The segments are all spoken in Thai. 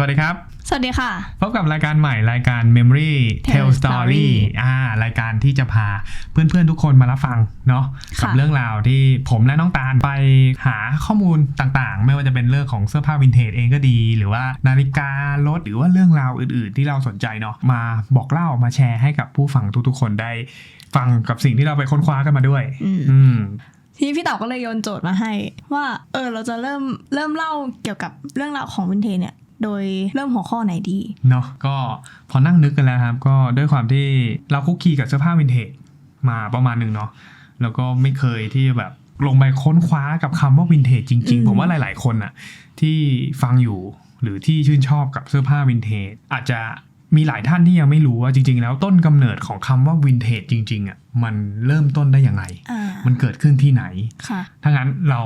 สวัสดีครับ สวัสดีค่ะ พบกับรายการใหม่รายการ Memory Tell Tell Story Story อ่ารายการที่จะพาเพื่อนๆทุกคนมารับฟังเนาะค่ะกับเรื่องราวที่ผมและน้องตาลไปหาข้อมูลต่างๆ ไม่ว่าจะเป็นเรื่องของเสื้อผ้าวินเทจเองก็ดี หรือว่านาฬิการถหรือว่าเรื่องราวอื่นๆ ที่เราสนใจเนาะมาบอกเล่ามาแชร์ให้กับผู้ฟังทุกๆคนได้ฟังกับสิ่งที่เราไปค้นคว้ากันมาด้วย อืมอืมทีนี้พี่เต๋อก็เลยโยนโจทย์มาให้ ว่า เออเราจะเริ่มเริ่มเล่าเกี่ยวกับเรื่องราวของวินเทจเนี่ย โดยเริ่มหัวข้อไหนดี เนาะก็พอนั่งนึกกันแล้วครับ ก็ด้วยความที่เราคุกคีกับเสื้อผ้าวินเทจมาประมาณหนึ่งเนาะแล้วก็ไม่เคยที่จะแบบลงไปค้นคว้ากับคำว่าวินเทจจริงอืมๆผมว่าหลาย ๆ คนอะที่ฟังอยู่หรือที่ชื่นชอบกับเสื้อผ้าวินเทจอาจจะมีหลายท่านที่ยังไม่รู้ว่าจริง ๆ แล้วต้นกำเนิดของคำว่าวินเทจจริงๆอะมันเริ่มต้นได้อย่างไรอ่ามันเกิดขึ้นที่ไหน ค่ะ ถ้างั้นเรา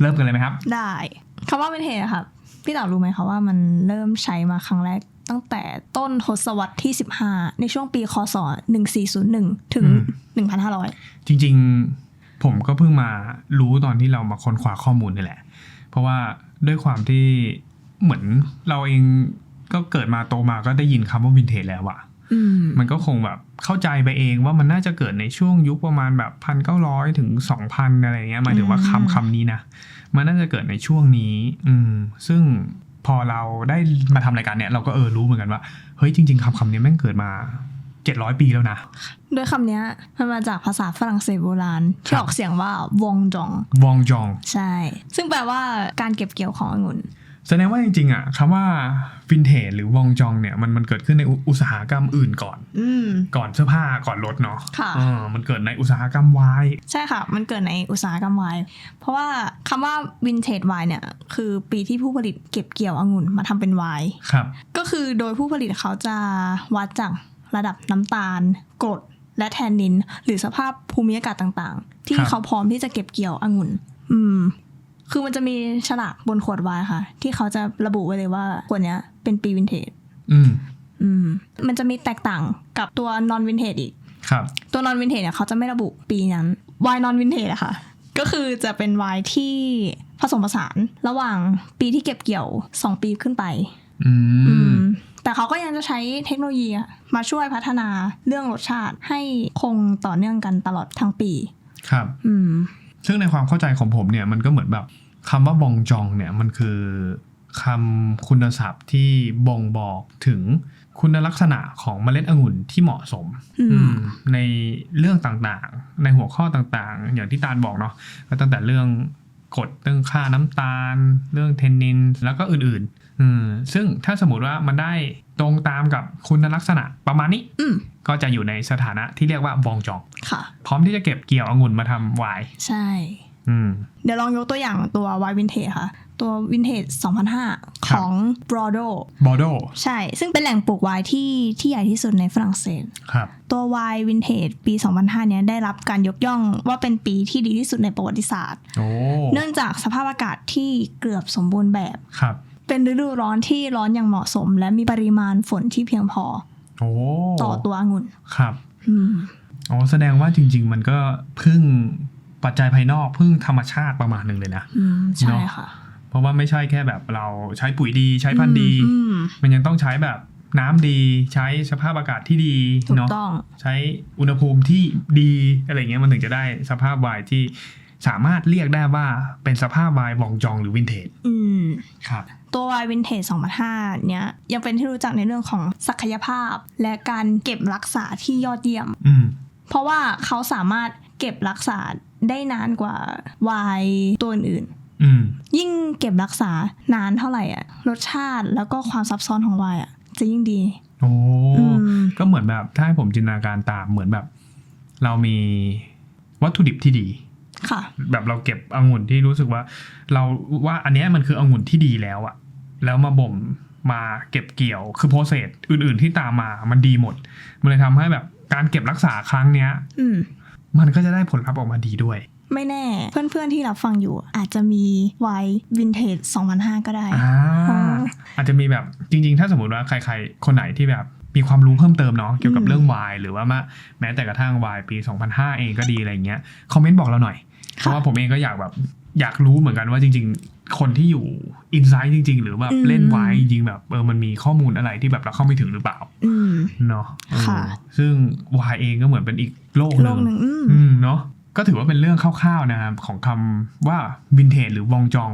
เริ่มกันเลยไหมครับ ได้คำว่าวินเทจอะค่ะ พี่เต๋อรู้ไหมคะว่ามันเริ่มใช้มาครั้งแรกตั้งแต่ต้นทศวรรษที่ 15 ในช่วงปีคศ 1401 ถึงอืม1,500 จริงๆ ผมก็เพิ่งมารู้ตอนที่เรามาค้นคว้าข้อมูลนี่แหละ เพราะว่าด้วยความที่เหมือนเราเองก็เกิดมาโตมาก็ได้ยินคำว่าวินเทจแล้วอะอื มมันก็คงแบบเข้าใจไปเองว่ามันน่าจะเกิดในช่วงยุคประมาณแบบพันเก้าร้อยถึงสองพันอะไรเงี้ยหมายถึงว่าอืมคำคำนี้นะ มันน่าจะเกิดในช่วงนี้ อืม ซึ่งพอเราได้มาทำรายการเนี้ยเราก็เออรู้เหมือนกันว่า เฮ้ยจริง ๆคำคำนี้แม่งเกิดมาเจ็ดร้อยปีแล้วนะโดยคำเนี้ยมันมาจากภาษาฝรั่งเศสโบราณครัที่บออกเสียงว่าวองจองวองจอง ใช่ ซึ่งแปลว่าการเก็บเกี่ยวขององุ่น แสดงว่าจริงๆอะคำว่าวินเทจหรือวองจองเนี่ยมันมันเกิดขึ้นในอุอุตสาหกรรมอื่นก่อนอืมก่อนเสื้อผ้าก่อนรถเนาะค่ะเออมันเกิดในอุตสาหกรรมไวน์ใช่ค่ะ มันเกิดในอุตสาหกรรมไวน์เพราะว่าคำว่าวินเทจไวน์เนี่ย คือปีที่ผู้ผลิตเก็บเกี่ยวองุ่นมาทำเป็นไวน์ครับ ก็คือโดยผู้ผลิตเขาจะวัดจากระดับน้ำตาลกรดและแทนนิน หรือสภาพภูมิอากาศต่างๆ ที่ครับเขาพร้อมที่จะเก็บเกี่ยวองุ่น อืม คือมันจะมีฉลากบนขวดไวน์ค่ะ ที่เขาจะระบุไว้เลยว่าขวดเนี้ยเป็นปีวินเทจอืมอืมมันจะมีแตกต่างกับตัวนอนวินเทจอีก ครับ ตัวนอนวินเทจเนี่ยเขาจะไม่ระบุปีนั้นวายนอนวินเทจอะค่ะ ก็คือจะเป็นวายที่ผสมผสานระหว่างปีที่เก็บเกี่ยว 2 ปีขึ้นไป อือืมมแต่เขาก็ยังจะใช้เทคโนโลยีอะมาช่วยพัฒนาเรื่องรสชาติให้คงต่อเนื่องกันตลอดทั้งปี ครับ อืม ซึ่งในความเข้าใจของผมเนี่ยมันก็เหมือนแบบคำว่าวองจองเนี่ยมันคือคำคุณศัพท์ที่บ่งบอกถึงคุณลักษณะของเมล็ดองุ่นที่เหมาะสมอืมอืมในเรื่องต่างๆ ในหัวข้อต่างๆ อย่างที่ตาลบอกเนาะก็ตั้งแต่เรื่องกฎเรื่องค่าน้ำตาล เรื่องเทนนิน แล้วก็อื่นๆ อืมซึ่งถ้าสมมติว่ามันได้ตรงตามกับคุณลักษณะประมาณนี้อืมก็จะอยู่ในสถานะที่เรียกว่าบองจอง ค่ะ พร้อมที่จะเก็บเกี่ยวองุ่นมาทำไวน์ใช่ อืม เดี๋ยวลองยกตัวอย่างตัววายวินเทจค่ะ ตัววินเทจ2005 ของ Bordeaux บอร์โดใช่ ซึ่งเป็นแหล่งปลูกไวน์ที่ที่ใหญ่ที่สุดในฝรั่งเศส ครับ ตัววายวินเทจปี 2005 เนี้ยได้รับการยกย่องว่าเป็นปีที่ดีที่สุดในประวัติศาสตร์ โอ้ เนื่องจากสภาพอากาศที่เกือบสมบูรณ์แบบ ครับ เป็นฤดูร้อนที่ร้อนอย่างเหมาะสม และมีปริมาณฝนที่เพียงพอโอ้ต่อตัวองุ่นครับอืมอ๋อแสดงว่าจริง ๆ มันก็พึ่งปัจจัยภายนอกพึ่งธรรมชาติประมาณหนึ่งเลยนะอืมใช่เนอะค่ะ เพราะว่าไม่ใช่แค่แบบเราใช้ปุ๋ยดีใช้พันธุ์ดีอืมมันยังต้องใช้แบบน้ำดีใช้สภาพอากาศที่ดีถูกเนาะต้องใช้อุณหภูมิที่ดีอะไรเงี้ยมันถึงจะได้สภาพวายที่สามารถเรียกได้ว่าเป็นสภาพวายบองจองหรือวินเทจอืมครับ ตัววายวินเทจ2005 เนี้ยยังเป็นที่รู้จักในเรื่องของศักยภาพ และการเก็บรักษาที่ยอดเยี่ยมอืมเพราะว่าเขาสามารถเก็บรักษาได้นานกว่าวายตัวอื่นอืมๆยิ่งเก็บรักษานานเท่าไหร่อะรสชาติแล้วก็ความซับซ้อนของวายอะจะยิ่งดี โอ้อืมก็เหมือนแบบถ้าให้ผมจินตนาการตามเหมือนแบบ เรามีวัตถุดิบที่ดีค่ะ แบบเราเก็บองุ่นที่รู้สึกว่า เราว่าอันเนี้ยมันคือองุ่นที่ดีแล้วอะ แล้วมาบ่มมาเก็บเกี่ยวคือโปรเซสอื่น ๆ ที่ตามมามันดีหมด มันเลยทำให้แบบการเก็บรักษาครั้งเนี้ยอืมมันก็จะได้ผลลัพธ์ออกมาดีด้วย ไม่แน่ เพื่อน ๆ ที่รับฟังอยู่ อาจจะมีวายวินเทจ2005 ก็ได้อ่าอ่าอาจจะมีแบบจริง ๆ ถ้าสมมติว่าใคร ๆ คนไหนที่แบบมีความรู้เพิ่มเติมเนาะเกี่ยวกับอืมเรื่องวายหรือว่ามาแม้แต่กระทั่งวายปี 2005 เองก็ดีอะไรเงี้ยคอมเมนต์บอกเราหน่อยเพราะว่าผมเองก็อยากแบบ อยากรู้เหมือนกันว่าจริง ๆ คนที่อยู่อินไซต์จริง ๆ หรือแบบอืมเล่นไว้จริงๆแบบเออมันมีข้อมูลอะไรที่แบบเราเข้าไม่ถึงหรือเปล่าอืมเนาะเออค่ะซึ่งวายเองก็เหมือนเป็นอีกโลกหโลนึ่กงหนึ่งอืมอืมเนาะก็ถือว่าเป็นเรื่องคร่าวๆนะครับของคำว่าวินเทจหรือวองจอง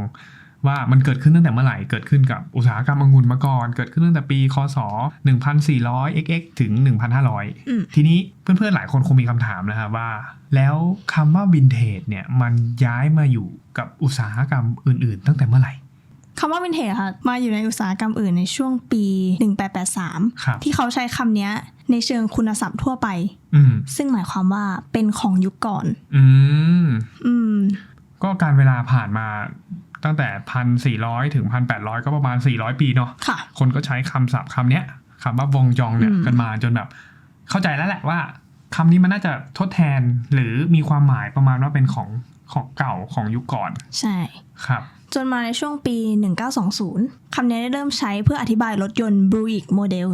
ว่ามันเกิดขึ้นตั้งแต่เมื่อไหร่ เกิดขึ้นกับอุตสาหกรรมองุ่นมาก่อน เกิดขึ้นตั้งแต่ปีคศ 1400 xx ถึงอืม1,500 ทีนี้เพื่อนๆหลายคนคงมีคำถามนะครับว่า แล้วคำว่าวินเทจเนี่ยมันย้ายมาอยู่ กับอุตสาหกรรมอื่น ๆ ตั้งแต่เมื่อไหร่คำว่าวินเทจค่ะมาอยู่ในอุตสาหกรรมอื่นในช่วงปี 1883ครับที่เขาใช้คำเนี้ยในเชิงคุณศัพท์ทั่วไปอืมซึ่งหมายความว่าเป็นของยุคก่อน อืมอืมก็การเวลาผ่านมาตั้งแต่ 1,400 ถึง 1,800 ก็ประมาณ 400 ปีเนาะค่ะคนก็ใช้คำศัพท์คำเนี้ยคำว่าวงจองเนี่ยอืมกันมาจนแบบ เข้าใจแล้วแหละว่าคำนี้มันน่าจะทดแทนหรือมีความหมายประมาณว่าเป็นของ ของเก่าของยุคก่อน ใช่ครับจนมาในช่วงปี 1920 คำนี้ได้เริ่มใช้เพื่ออธิบายรถยนต์ Buick โมเดล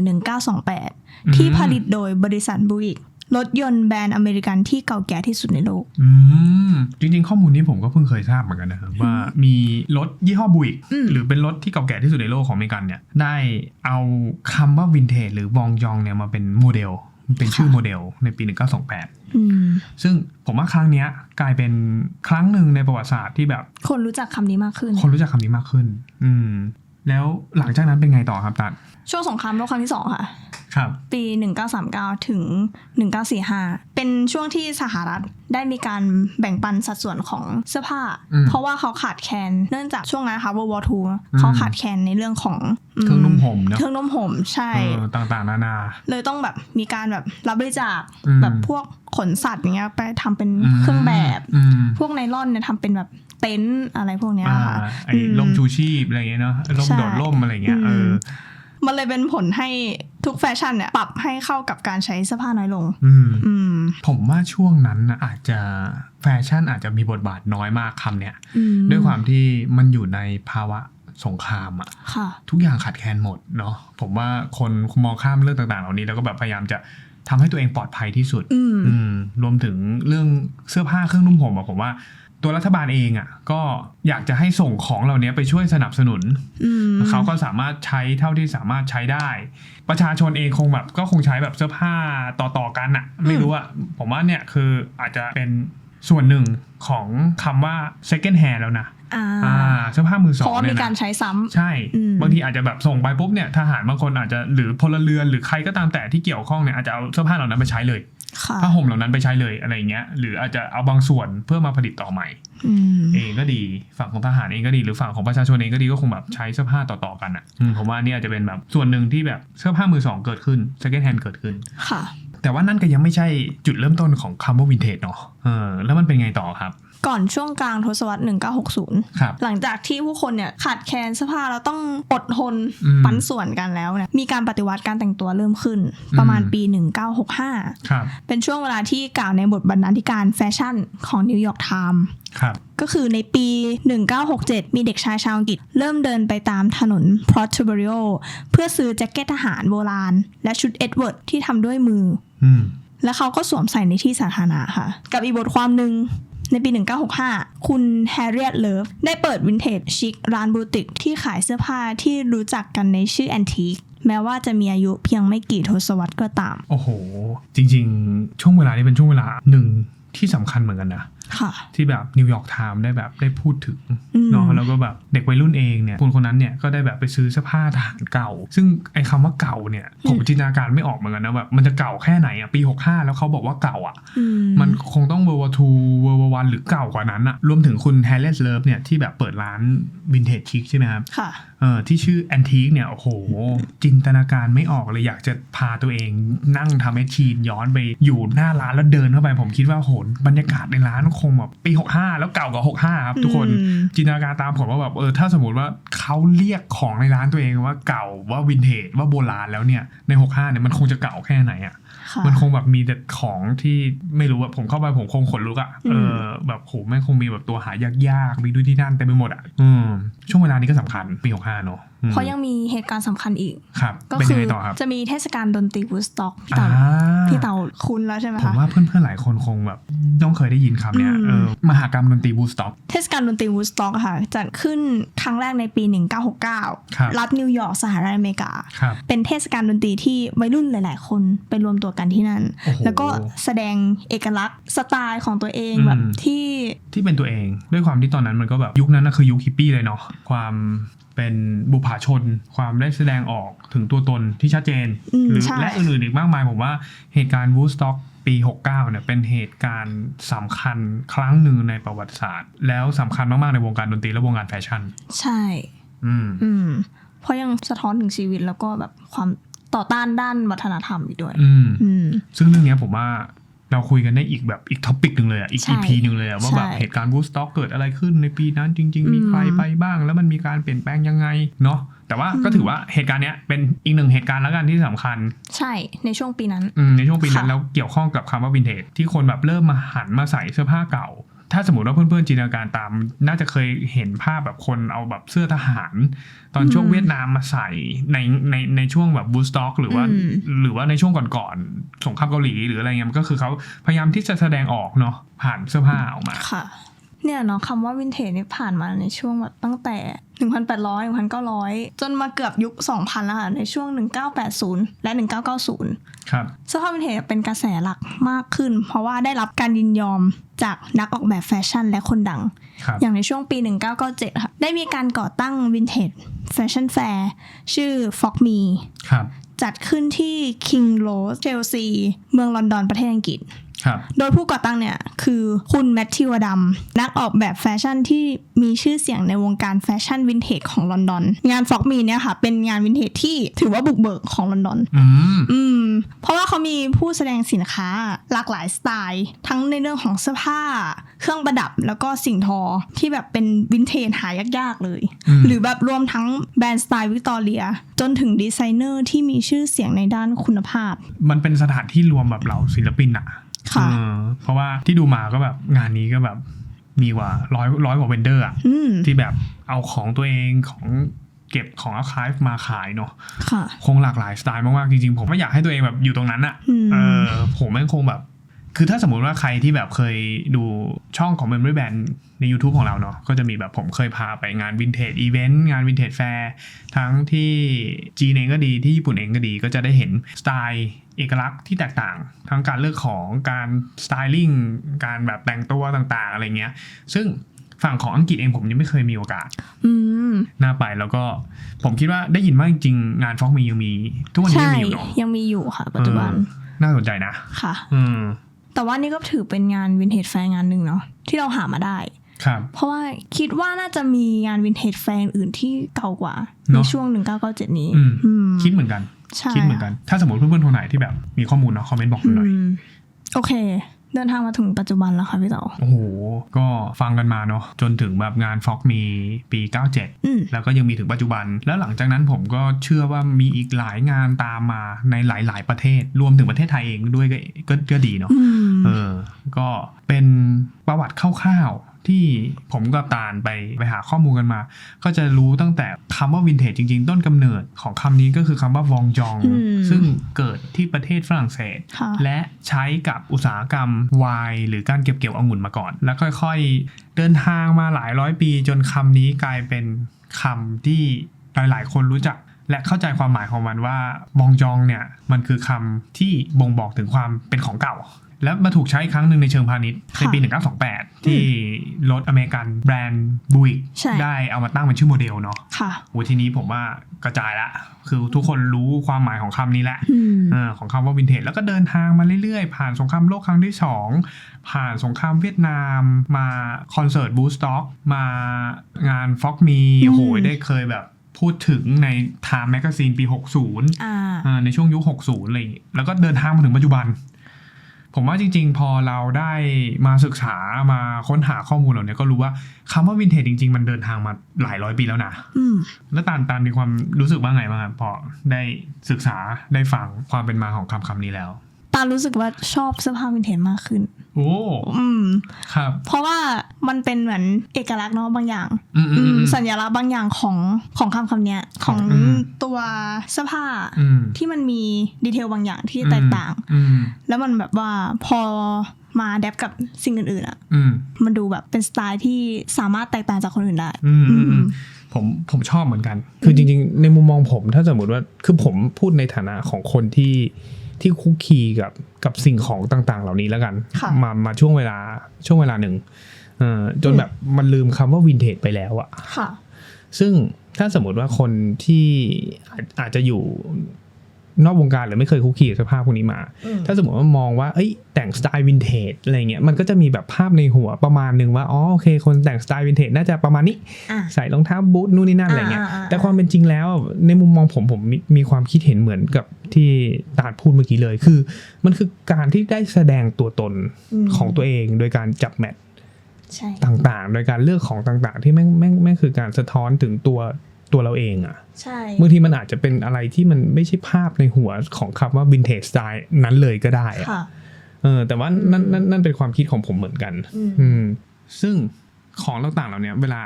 1928 ที่ผลิตโดยบริษัท Buick รถยนต์แบรนด์อเมริกันที่เก่าแก่ที่สุดในโลก อืม จริงๆ ข้อมูลนี้ผมก็เพิ่งเคยทราบเหมือนกันนะครับ ว่ามีรถยี่ห้อบุยอืมหรือเป็นรถที่เก่าแก่ที่สุดในโลกของอเมริกันเนี่ย ได้เอาคำว่าวินเทจหรือวองยองเนี่ยมาเป็นโมเดล เป็นชื่อโมเดลในปี 1928อืมซึ่งผมว่าครั้งเนี้ยกลายเป็นครั้งหนึ่งในประวัติศาสตร์ที่แบบ คนรู้จักคำนี้มากขึ้น คนรู้จักคำนี้มากขึ้น อืม แล้วหลังจากนั้นเป็นไงต่อครับตัด ช่วงสงครามโลกครั้งที่สองค่ะครับ ปี 1939 ถึง 1945 เป็นช่วงที่สหรัฐได้มีการแบ่งปันสัดส่วนของเสื้อผ้าอืมเพราะว่าเขาขาดแคลนเนื่องจากช่วงนั้นนะคะ World War II เขาขาดแคลนในเรื่องของเครื่องนุ่มห่มเนอะเครื่องนุ่มห่มใช่เออต่างๆ นานา เลยต้องแบบมีการแบบรับบริจาคอืมแบบพวกขนสัตว์อย่างเงี้ยไปทำเป็นเครื่องแบบอืมพวกไนลอนเนี่ยทำเป็นแบบเต็นท์อะไรพวกเนี้ยอ่าค่ะไอ้ล่มชูชีพอะไรเงี้ยเนาะล่มใช่โดดล่มอะไรเงี้ยเออมันเลยเป็นผลให้ ทุกแฟชั่นเนี่ยปรับให้เข้ากับการใช้เสื้อผ้าน้อยลง อืมอืม ผมว่าช่วงนั้นนะอาจจะแฟชั่นอาจจะมีบทบาทน้อยมากคำเนี้ยอืมด้วยความที่มันอยู่ในภาวะสงครามอะค่ะ ทุกอย่างขาดแคลนหมดเนาะผมว่าคนมองข้ามเรื่องต่างๆ เหล่านี้แล้วก็แบบพยายามจะทำให้ตัวเองปลอดภัยที่สุด อืม อืมรวมถึงเรื่องเสื้อผ้าเครื่องนุ่มห่มอะผมว่า ตัวรัฐบาลเองอะก็อยากจะให้ส่งของเหล่านี้ไปช่วยสนับสนุนอืมเขาก็สามารถใช้เท่าที่สามารถใช้ได้ ประชาชนเองคงแบบก็คงใช้แบบเสื้อผ้าต่อๆกันอะไม่รู้อะผมว่าเนี่ยคืออาจจะเป็นส่วนหนึ่งของคำว่า second hand แล้วนะอ่าอ่าเสื้อผ้ามือสอเพงราะว่าเนี่มียการนะใช้ซ้ำใช่อืมบางทีอาจจะแบบส่งไปปุ๊บเนี่ยทหารบางคนอาจจะหรือพลเรือนหรือใครก็ตามแต่ที่เกี่ยวข้องเนี่ยอาจจะเอาเสื้อผ้าเหล่านั้นไปใช้เลยค่ะ ผ้าห่มเหล่านั้นไปใช้เลยอะไรอย่างเงี้ยหรืออาจจะเอาบางส่วนเพื่อมาผลิตต่อใหม่อืมเองก็ดีฝั่งของทหารเองก็ดีหรือฝั่งของประชาชนเองก็ดีก็คงแบบใช้เสื้อผ้าต่อๆกันอะอืมผมว่านี่อาจจะเป็นแบบส่วนหนึ่งที่แบบเสื้อผ้ามือสองเกิดขึ้น second hand เกิดขึ้นค่ะ แต่ว่านั่นก็ยังไม่ใช่จุดเริ่มต้นของคำว่าวินเทจเนาะเออแล้วมันเป็นไงต่อครับ ก่อนช่วงกลางทศวรรษ 1960ครับหลังจากที่ผู้คนเนี่ยขาดแคลนเสื้อผ้าแล้วต้องอดทนอืมปันส่วนกันแล้วเนี่ยมีการปฏิวัติการแต่งตัวเริ่มขึ้น ประมาณปี 1965ครับเป็นช่วงเวลาที่กล่าวในบทบรรณาธิการแฟชั่นของนิวยอร์กไทม์ครับก็คือในปี 1967 มีเด็กชายชาวอังกฤษ เริ่มเดินไปตามถนนพรอตทูเบริโอเพื่อซื้อแจ็คเก็ตทหารโบราณ และชุดเอ็ดเวิร์ดที่ทำด้วยมืออืมและเขาก็สวมใส่ในที่สาธารณะค่ะ กับอีกบทความหนึ่ง ในปี 1965 คุณแฮร์ริเอตเลิฟได้เปิดวินเทจชิคร้านบูติกที่ขายเสื้อผ้าที่รู้จักกันในชื่อแอนทีคแม้ว่าจะมีอายุเพียงไม่กี่ทศวรรษก็ตาม โอ้โห จริง ๆ ช่วงเวลานี้เป็นช่วงเวลาหนึ่งที่สำคัญเหมือนกันนะ ที่แบบนิวยอร์กไทม์ได้แบบได้พูดถึงอืมเนาะแล้วก็แบบเด็กวัยรุ่นเองเนี่ยคนคนนั้นเนี่ยก็ได้แบบไปซื้อเสื้อผ้าทหารเก่า ซึ่งไอ้คำว่าเก่าเนี่ยผมจินตนาการไม่ออกเหมือนกันนะแบบมันจะเก่าแค่ไหนอะปี 65 แล้วเขาบอกว่าเก่าอะอืมันคงต้อง World War II World War One หรือเก่ากว่านั้นอะรวมถึงคุณ h a r r i e t Love เนี่ยที่แบบเปิดร้านวินเทจชิคใช่ไหมครับค่ะเออที่ชื่อแอนทีคเนี่ยโอ้โห จินตนาการไม่ออกเลยอยากจะพาตัวเองนั่งทำให้ชีนย้อนไปอยู่หน้าร้านแล้วเดินเข้าไปผมคิดว่าโหบรรยากาศในร้านคงแบบปี65แล้วเก่ากว่า65ครับทุกคนอืมจินตนาการตามผมว่าแบบเออถ้าสมมติว่าเขาเรียกของในร้านตัวเองว่าเก่าว่าวินเทจว่าโบราณแล้วเนี่ยใน65เนี่ยมันคงจะเก่าแค่ไหนอะค่ะมันคงแบบมีแต่ของที่ไม่รู้อะผมเข้าไปผมคงขนลุกอะอืมเออแบบโหแม่งคงมีแบบตัวหายากๆมีด้วยที่นั่นเต็มไปหมดอะอืมช่วงเวลานี้ก็สำคัญปี65เนอะอืม เพราะยังมีเหตุการณ์สำคัญอีกครับก็เป็นคืยังไงต่อครับจะมีเทศกาลดนตรีวูดสต็อกพี่อ่าเต๋าพี่เต๋าคุ้นแล้วใช่ไหมผมคะว่าเพื่อนๆหลายคนคงแบบต้องเคยได้ยินคำเนี้ยอืมเออมหากรรมดนตรีบูสต็อกเทศกาลดนตรีวูดสต็อกค่ะจัดขึ้นครั้งแรกในปี 1969ครับรัฐนิวยอร์กสหรัฐอเมริกาครับเป็นเทศกาลดนตรีที่วัยรุ่นหลาย ๆ คนไปรวมตัวกันที่นั่นโอ้โหแล้วก็แสดงเอกลักษณ์สไตล์ของตัวเองอืมแบบที่ที่เป็นตัวเอง ด้วยความที่ตอนนั้นมันก็แบบยุคนั้นนะคือยุคฮิปปี้เลยเนาะความ เป็นบุผาชนความได้แสดงออกถึงตัวตนที่ชัดเจนอืมหรือใช่และอื่นๆอีกมากมายผมว่าเหตุการณ์วูสต็อกปี 69เนี่ยเป็นเหตุการณ์สำคัญครั้งหนึ่งในประวัติศาสตร์ แล้วสำคัญมาก ๆ ในวงการดนตรีและวงการแฟชั่น ใช่ อืมอืมเพราะยังสะท้อนถึงชีวิตแล้วก็แบบความต่อต้านด้านวัฒนธรรมอีกด้วย อืมอืมซึ่งเรื่องเนี้ยผมว่า เราคุยกันได้อีกแบบอีกท็อปิกหนึ่งเลยอะอีกใช่ EP หนึ่งเลยอะว่าแบบใช่เหตุการณ์วูสต็อกเกิดอะไรขึ้นในปีนั้นจริง ๆ มีใครอืมไปบ้าง แล้วมันมีการเปลี่ยนแปลงยังไงเนาะแต่ว่าก็อืมถือว่าเหตุการณ์เนี้ยเป็นอีกหนึ่งเหตุการณ์แล้วกันที่สำคัญ ใช่ในช่วงปีนั้นอืมในช่วงปีนั้นค่ะแล้วเกี่ยวข้องกับคำว่าวินเทจที่คนแบบเริ่มมาหันมาใส่เสื้อผ้าเก่า ถ้าสมมติว่าเพื่อนๆจินตนาการตาม น่าจะเคยเห็นภาพแบบคนเอาแบบเสื้อทหาร ตอนช่วงอืมเวียดนามมาใส่ในในในช่วงแบบบูสต็อกหรือว่าอืมหรือว่าในช่วงก่อนๆสงครามเกาหลีหรืออะไรเงี้ยมันก็คือเขาพยายามที่จะแสดงออกเนาะผ่านเสื้อผ้าออกมาค่ะ เนี่ยเนาะคำว่าวินเทจนี่ผ่านมาในช่วงแบบตั้งแต่ 1,800 1,900 จนมาเกือบยุค 2,000 แล้วค่ะในช่วง 1980 และ 1990 ครับเสื้อผ้าวินเทจเป็นกระแสหลักมากขึ้น เพราะว่าได้รับการยินยอมจากนักออกแบบแฟชั่นและคนดังครับอย่างในช่วงปี 1997 ค่ะ ได้มีการก่อตั้งวินเทจแฟชั่นแฟร์ชื่อ f o g Me ครับจัดขึ้นที่ King Road Chelsea เมืองลอนดอนประเทศอังกฤษครับ โดยผู้ก่อตั้งเนี่ยคือคุณแมทธิวดัมนักออกแบบแฟชั่นที่มีชื่อเสียงในวงการแฟชั่นวินเทจของลอนดอน งานฟอกมีเนี่ยค่ะ เป็นงานวินเทจที่ถือว่าบุกเบิกของลอนดอนอืมอืมเพราะว่าเขามีผู้แสดงสินค้าหลากหลายสไตล์ ทั้งในเรื่องของเสื้อผ้า เครื่องประดับแล้วก็สิ่งทอที่แบบเป็นวินเทจหายากๆเลยอืมหรือแบบรวมทั้งแบรนด์สไตล์วิกตอเรีย จนถึงดีไซเนอร์ที่มีชื่อเสียงในด้านคุณภาพ มันเป็นสถานที่รวมแบบเหล่าศิลปินอะ ค่ะเออเพราะว่าที่ดูมาก็แบบงานนี้ก็แบบมีกว่าร้อยร้อยกว่าเวนเดอร์อะอืมที่แบบเอาของตัวเองของเก็บของอาคายมาขายเนาะค่ะคงหลากหลายสไตล์มากๆจริงๆ ผมไม่อยากให้ตัวเองแบบอยู่ตรงนั้นอะอืมเออผมแม่งคงแบบ คือถ้าสมมุติว่าใครที่แบบเคยดูช่องของ Memory Band ใน YouTube ของเราเนาะก็จะมีแบบผมเคยพาไปงานวินเทจอีเวนต์งานวินเทจแฟร์ทั้งที่จีนเองก็ดีที่ญี่ปุ่นเองก็ดี ก็จะได้เห็นสไตล์เอกลักษณ์ที่แตกต่าง ทั้งการเลือกของการสไตลิ่งการแบบแต่งตัวต่างๆ อะไรเงี้ย ซึ่งฝั่งของอังกฤษเองผมยังไม่เคยมีโอกาสอืมน่าไปแล้วก็ผมคิดว่าได้ยินว่าจริงๆงานฟอกมียังมี ทุกวันนี้ใช่ยังมีอยู่เนาะยังมีอยู่ค่ะ ปัจจุบันเออน่าสนใจนะ ค่ะ อืม แต่ว่านี่ก็ถือเป็นงานวินเทจแฟร์งานหนึ่งเนาะที่เราหามาได้ครับเพราะว่าคิดว่าน่าจะมีงานวินเทจแฟร์อื่นที่เก่ากว่าเนในอะช่วง 1997 นี้อืมอืมคิดเหมือนกันใช่คิดเหมือนกัน ถ้าสมมติเพื่อนๆคนไหนที่แบบมีข้อมูลเนาะคอมเมนต์บอกกันหน่อยอืมโอเค เดินทางมาถึงปัจจุบันแล้วค่ะพี่เต๋อโอ้โห ก็ฟังกันมาเนาะจนถึงแบบงานฟอกมีปี 97อืมแล้วก็ยังมีถึงปัจจุบัน แล้วหลังจากนั้นผมก็เชื่อว่ามีอีกหลายงานตามมาในหลาย ๆ ประเทศ รวมถึงประเทศไทยเองด้วยก็ก็ก็ดีเนาะอืมเออ ก็เป็นประวัติคร่าว ๆ ที่ผมกับตาลไปไปหาข้อมูลกันมา ก็จะรู้ตั้งแต่คำว่าวินเทจจริง ๆ ต้นกำเนิดของคำนี้ก็คือคำว่าวองจองอืมซึ่งเกิดที่ประเทศฝรั่งเศสค่ะและใช้กับอุตสาหกรรมไวน์หรือการเก็บเกี่ยวองุ่นมาก่อน แล้วค่อยๆ เดินทางมาหลายร้อยปี จนคำนี้กลายเป็นคำที่หลายๆ คนรู้จักและเข้าใจความหมายของมันว่าวองจองเนี่ยมันคือคำที่บ่งบอกถึงความเป็นของเก่า แล้วมาถูกใช้อีกครั้งหนึ่งในเชิงพาณิชย์ในปี 1928 ที่รถอเมริกันแบรนด์บุยใช่ได้เอามาตั้งเป็นชื่อโมเดลเนาะค่ะโอ้ทีนี้ผมว่ากระจายละ คือทุกคนรู้ความหมายของคำนี้แหละอืมเออของคำว่าวินเทจแล้วก็เดินทางมาเรื่อยๆ ผ่านสงครามโลกครั้งที่ 2 ผ่านสงครามเวียดนามมาคอนเสิร์ตบูสต็อกมางานฟ็อกมีอืมโหยได้เคยแบบพูดถึงใน Time Magazine ปี 60อ่าอ่าในช่วงยุค 60อะไรอย่างงี้แล้วก็เดินทางมาถึงปัจจุบัน ผมว่าจริง ๆ พอเราได้มาศึกษามาค้นหาข้อมูลเหล่านี้ก็รู้ว่าคำว่าวินเทจจริง ๆ มันเดินทางมาหลายร้อยปีแล้วนะอืมแล้วตาลตาลมีความรู้สึกว่าไงบ้างครับพอได้ศึกษาได้ฟังความเป็นมาของคำคำนี้แล้ว ตารู้สึกว่าชอบเสื้อผ้าวินเทจมากขึ้น โโอ้อืมครับ เพราะว่ามันเป็นเหมือนเอกลักษณ์เนาะบางอย่าง อืมอืมอือืมมสัญลักษณ์บางอย่างของของคำคำเนี้ยขขอองงอืมตัวเสื้อผ้าอืมที่มันมีดีเทลบางอย่างที่แตกต่างอืมแล้วมันแบบว่าพอมาแดปกับสิ่งอื่นๆอะอืมมันดูแบบเป็นสไตล์ที่สามารถแตกต่างจากคนอื่นได้อืมอืมอือืมมผมผมชอบเหมือนกัน คือจริง ๆ ในมุมมองผมถ้าสมมติว่าคือผมพูดในฐานะของคนที่ ที่คุกคีกับกับสิ่งของต่าง ๆ เหล่านี้แล้วกันค่ะมามาช่วงเวลาช่วงเวลาหนึ่งเอ่อจนแบบมันลืมคำว่าวินเทจไปแล้วอะค่ะซึ่งถ้าสมมติว่าคนที่อาจอาจจะอยู่ นอกวงการหรือไม่เคยคุกคีกับเสื้อผ้าพวกนี้มา ถ้าสมมติว่ามองว่าเอ้ยแต่งสไตล์วินเทจอะไรเงี้ยมันก็จะมีแบบภาพในหัวประมาณหนึ่งว่าอ๋อโอเคคนแต่งสไตล์วินเทจน่าจะประมาณนี้อะใส่รองเท้าบูทนู่นนี่นั่นอะไรเงี้ยอ่าอ่าอ่าแต่ความเป็นจริงแล้วในมุมมองผมผมมีมีความคิดเห็นเหมือนกับที่ตาดพูดเมื่อกี้เลยคือ มันคือการที่ได้แสดงตัวตนมของตัวเองโดยการจับแมทใช่ต่างๆ โดยการเลือกของต่างๆ ที่แม่งแม่งแม่งคือการสะท้อนถึงตัว ตัวเราเองอะใช่บางทีมันอาจจะเป็นอะไรที่มันไม่ใช่ภาพในหัวของคำว่าวินเทจสไตล์นั้นเลยก็ได้อะค่ะเออแต่ว่านั่นนั่นนั่นเป็นความคิดของผมเหมือนกันอืมอืมซึ่งของต่างๆเหล่านี้เวลา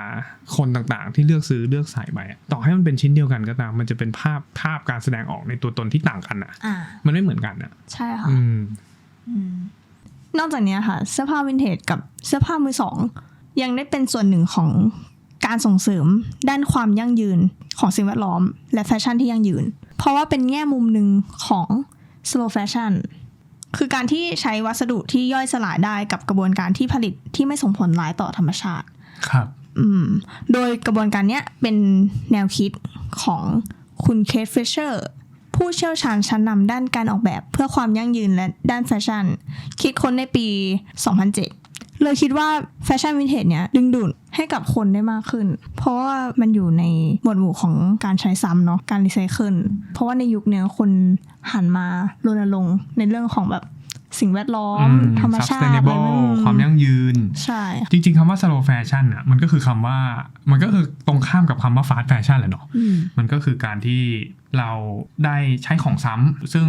คนต่างๆ ที่เลือกซื้อเลือกใส่ไปอะต่อให้มันเป็นชิ้นเดียวกันก็ตาม มันจะเป็นภาพภาพการแสดงออกในตัวตนที่ต่างกันอะอ่ามันไม่เหมือนกันอะ ใช่ค่ะอืมอืมนอกจากเนี้ยค่ะ เสื้อผ้าวินเทจกับเสื้อผ้ามือสอง ยังได้เป็นส่วนหนึ่งของ การส่งเสริมด้านความยั่งยืนของสิ่งแวดล้อม และแฟชั่นที่ยั่งยืน เพราะว่าเป็นแง่มุมหนึ่งของ slow fashion คือการที่ใช้วัสดุที่ย่อยสลายได้กับกระบวนการที่ผลิตที่ไม่ส่งผลร้ายต่อธรรมชาติ ครับ อืม โดยกระบวนการเนี้ยเป็นแนวคิดของคุณเคทฟิชเชอร์ผู้เชี่ยวชาญชั้นนำด้านการออกแบบเพื่อความยั่งยืนและด้านแฟชั่น คิดค้นในปี 2007 เลยคิดว่าแฟชั่นวินเทจเนี้ยดึงดูด ให้กับคนได้มากขึ้น เพราะว่ามันอยู่ในหมวดหมู่ของการใช้ซ้ำเนาะการรีไซเคิลเพราะว่าในยุคเนี้ยคนหันมารณรงค์ในเรื่องของแบบสิ่งแวดล้อมอืมธรรมชาติอะไร sustainable แบบความยั่งยืน ใช่ จริง ๆคำว่า slow fashion อะมันก็คือคำว่ามันก็คือตรงข้ามกับคำว่า fast fashion แหละเนาะอืมมันก็คือการที่เราได้ใช้ของซ้ำซึ่ง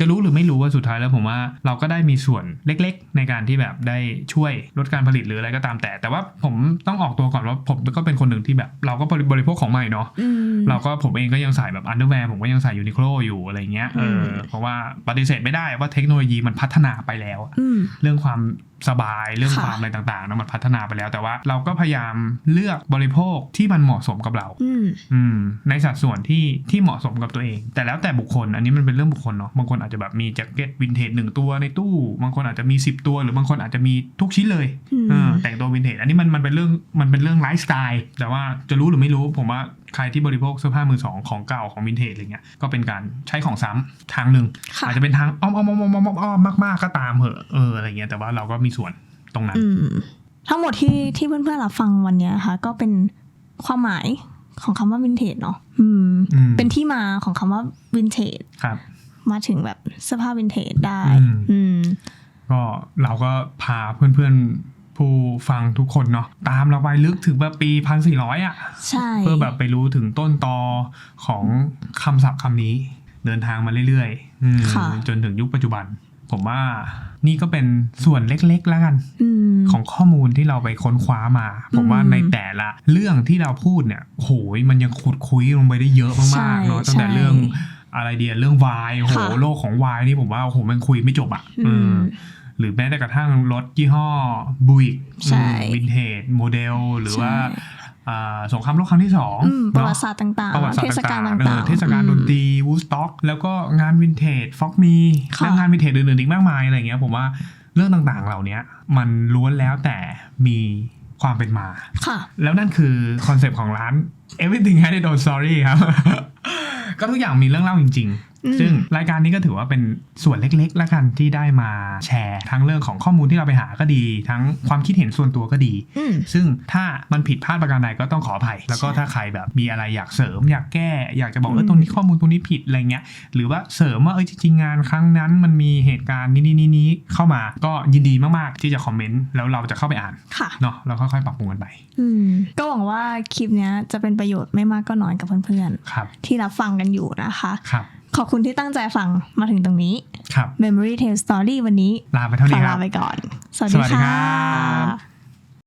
จะรู้หรือไม่รู้ว่าสุดท้ายแล้วผมว่าเราก็ได้มีส่วนเล็กๆ ในการที่แบบได้ช่วยลดการผลิตหรืออะไรก็ตามแต่ แต่ว่าผมต้องออกตัวก่อนว่าผมก็เป็นคนหนึ่งที่แบบ เราก็บริโภคของใหม่เนาะอืมเราก็ผมเองก็ยังใส่แบบอันเดอร์แวร์ผมก็ยังใส่ยูนิโคลอยู่อะไรเงี้ยเอออืมเพราะว่าปฏิเสธไม่ได้ว่าเทคโนโลยีมันพัฒนาไปแล้วอะอืมเรื่องความ สบายเรื่องค่ะความอะไรต่างๆนะมันพัฒนาไปแล้ว แต่ว่าเราก็พยายามเลือกบริโภคที่มันเหมาะสมกับเราอืมอืมในสัดส่วนที่ที่เหมาะสมกับตัวเอง แต่แล้วแต่บุคคล อันนี้มันเป็นเรื่องบุคคลเนาะบางคนอาจจะแบบมีแจ็คเก็ตวินเทจหนึ่งตัวในตู้ บางคนอาจจะมี 10 ตัว หรือบางคนอาจจะมีทุกชิ้นเลยอืมเออแต่งตัววินเทจอันนี้มันมันเป็นเรื่องมันเป็นเรื่องไลฟ์สไตล์แต่ว่าจะรู้หรือไม่รู้ผมว่าใครที่บริโภคเสื้อผ้ามือสองของเก่าของวินเทจอะไรเงี้ยก็เป็นการใช้ของซ้ำทางหนึ่งค่ะอาจจะเป็นทางอ้อมอ้อมอ้อมอ้อมอ้อมอ้อมมากๆก็ตามเหอะเอออะไรเงี้ยแต่ว่าเราก็มีส่วนตรงนั้นอืมทั้งหมดที่ที่เพื่อนๆรับฟังวันเนี้ยค่ะ ก็เป็นความหมายของคำว่าวินเทจเนาะอืมอืมเป็นที่มาของคำว่าวินเทจครับ มาถึงแบบเสื้อผ้าวินเทจได้ อืมอืมก็เราก็พาเพื่อนๆผู้ฟังทุกคนเนาะตามเราไปลึกถึงแบบปีพันสี่ร้อยอะใช่เพื่อแบบไปรู้ถึงต้นตอของคำศัพท์คำนี้ เดินทางมาเรื่อยๆอืมค่ะจนถึงยุคปัจจุบัน ผมว่า นี่ก็เป็นส่วนเล็กๆแล้วกันอืมของข้อมูลที่เราไปค้นคว้ามา ผมว่าอืมในแต่ละเรื่องที่เราพูดเนี่ยโหยมันยังขุดคุยลงไปได้เยอะใช่มากๆเนาะตั้งแต่ใช่เรื่องอะไรเดียเรื่องวายโหค่ะโลกของวายนี่ผมว่าโหมันคุยไม่จบอะอืมเออหรือแม้แต่กระทั่งรถยี่ห้อบุยใช่วินเทจโมเดล หรือว่าใช่อ่า สงครามโลกครั้งที่สองอืมประเนาะวัติศาสตร์ต่างประวัติศาสตๆเทร์ศกาลต่างๆต่างเออๆเทศกาลดนตรีอืมวูสต็อกแล้วก็งานวินเทจฟ็อกมีค่ะแล้วงานวินเทจอื่นๆอีกมากมายอะไรเงี้ยผมว่าเรื่องต่างๆ เหล่านี้มันล้วนแล้วแต่มีความเป็นมาค่ะ แล้วนั่นคือคอนเซปต์ของร้าน everything had its own story ครับ ก็ทุกอย่างมีเรื่องเล่าจริงอืมๆ ซึ่งรายการนี้ก็ถือว่าเป็นส่วนเล็กๆแล้วกันที่ได้มาแชร์ ทั้งเรื่องของข้อมูลที่เราไปหาก็ดี ทั้งความคิดเห็นส่วนตัวก็ดีอืมซึ่งถ้ามันผิดพลาดประการใดก็ต้องขออภัย แล้วก็ใช่ถ้าใครแบบมีอะไรอยากเสริม อยากแก้ อยากจะบอกเออือมตรงนี้ข้อมูลตรงนี้ผิดอะไรเงี้ยหรือว่าเสริมว่าเออจริงๆงานครั้งนั้นมันมีเหตุการณ์นี้นี้นี้เข้ามาก็ยินดีมากๆ ที่จะคอมเมนต์แล้วเราจะเข้าไปอ่านค่ะเนาะแล้วค่อยๆปรับปรุงกันไปอืมก็หวังว่าคลิปเนี้ยจะเป็นประโยชน์ไม่มากก็น้อยกับเพื่อนครับๆที่รับฟังกันอยู่นะคะครับ ขอบคุณที่ตั้งใจฟังมาถึงตรงนี้ ครับ Memory Tale Story วันนี้ ลาไปเท่าขอนี้คลารับ ไปก่อน สวัสสดีวัสดีค่ะครับ